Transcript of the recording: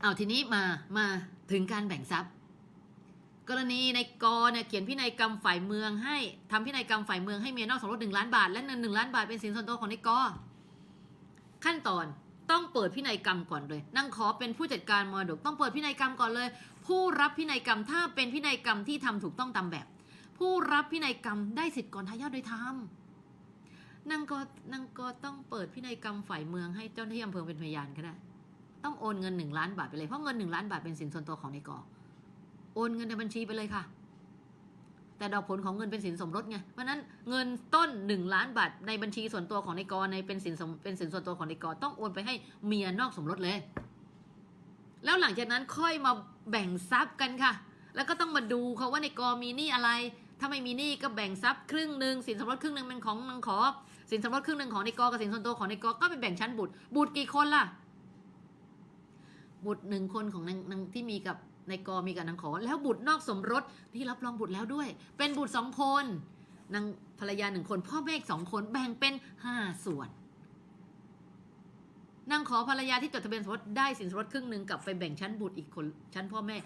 เอาทีนี้มามาถึงการแบ่งทรัพย์ กรณีในกอเนี่ยเขียนพินัยกรรมฝ่ายเมืองให้ทำพินัยกรรมฝ่ายเมืองให้เมียนอกสมรสหนึ่งล้านบาท และเงินหนึ่งล้านบาทเป็นสินส่วนตัวของในกอขั้นตอนต้องเปิดพินัยกรรมก่อนเลยนางขอเป็นผู้จัดการมรดกต้องเปิดพินัยกรรมก่อนเลย ผู้รับพินัยกรรมถ้าเป็นพินัยกรรมที่ทำถูกต้องตามแบบ ผู้รับพินัยกรรมได้สิทธิ์ก่อนทายาทโดยธรรมนางก็นางก็ต้องเปิดพินัยกรรมฝ่ายเมืองให้เจ้าหน้าที่อำเภอเป็นพยานก็ได้ ต้องโอนเงินหนึ่งล้านบาทไปเลยเพราะเงินหนึ่งล้านบาทเป็นสินส่วนตัวของในกอโอนเงินในบัญชีไปเลยค่ะ แต่ดอกผลของเงินเป็นสินสมรสไงเพราะนั้นเงินต้นหนึ่งล้านบาทในบัญชีส่วนตัวของในกอในเป็นสินสมเป็นสินส่วนตัวของในกอต้องโอนไปให้เมียนอกสมรสเลย แล้วหลังจากนั้นค่อยมาแบ่งทรัพย์กันค่ะ แล้วก็ต้องมาดูเขาว่าในกอมีหนี้อะไรถ้าไม่มีหนี้ก็แบ่งทรัพย์ครึ่งหนึ่งสินสมรสครึ่งหนึ่งเป็นของนางขอสินสมรสครึ่งหนึ่งของในกอกับสินส่วนตัวของในกอก็ไปแบ่งชั้นบุตรบุตรกี่คนล่ะ บุตรหนึ่งคนของนางนางที่มีกับนายกมีกับนางขอ แล้วบุตรนอกสมรสที่รับรองบุตรแล้วด้วย เป็นบุตรสองคนนางภรรยาหนึ่งคน พ่อแม่อีกสองคนแบ่งเป็นห้าส่วนนางขอภรรยาที่จดทะเบียนสมรสได้สินสมรสครึ่งหนึ่งกับไปแบ่งชั้นบุตรอีกคนชั้นพ่อแม่